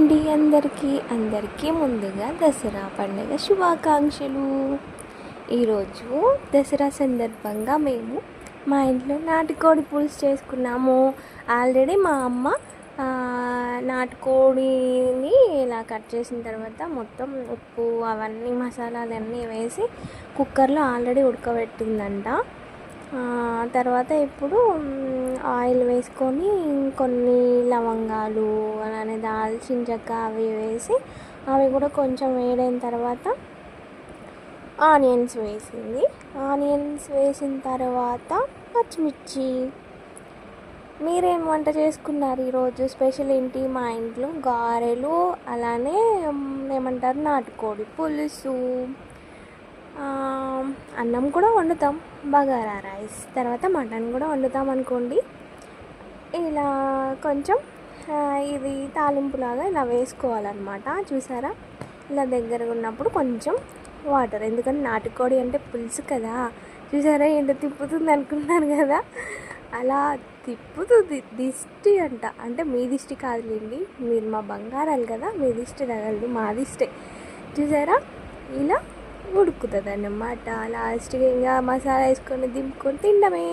అండి అందరికీ అందరికీ ముందుగా దసరా పండుగ శుభాకాంక్షలు. ఈరోజు దసరా సందర్భంగా మేము మా ఇంట్లో నాటుకోడి పులుసు చేసుకున్నాము. ఆల్రెడీ మా అమ్మ నాటుకోడిని ఇలా కట్ చేసిన తర్వాత మొత్తం ఉప్పు అవన్నీ మసాలాలు అన్నీ వేసి కుక్కర్లో ఆల్రెడీ ఉడకబెట్టిందంట. తర్వాత ఇప్పుడు ఆయిల్ వేసుకొని కొన్ని లవంగాలు అలానే దాల్చిన చెక్క అవి వేసి అవి కూడా కొంచెం వేడైన తర్వాత ఆనియన్స్ వేసింది. ఆనియన్స్ వేసిన తర్వాత పచ్చిమిర్చి. మీరేం వంట చేసుకున్నారు ఈరోజు? స్పెషల్ ఏంటి? మా ఇంట్లో గారెలు అలానే ఏమంటారు నాటుకోడి పులుసు. అన్నం కూడా వండుతాం. బగారా రైస్ తర్వాత మటన్ కూడా వండుతాం అనుకోండి. ఇలా కొంచెం ఇది తాలింపులాగా ఇలా వేసుకోవాలన్నమాట. చూసారా? ఇలా దగ్గరగా ఉన్నప్పుడు కొంచెం వాటర్ ఎందుకంటే నాటుకోడి అంటే పులుసు కదా. చూసారా ఏంటో తిప్పుతుంది అనుకున్నాను కదా. అలా తిప్పుతుంది. దిష్టి అంట. అంటే మీ దిష్టి కాదులేండి. మీరు మా బంగారాలు కదా. మీ దిష్టి తగలదు మా దిష్టే. చూసారా? ఇలా ఉడుకుతుంది అన్నమాట లాస్ట్గా ఇంకా మసాలా వేసుకొని దింపుకొని తినడమే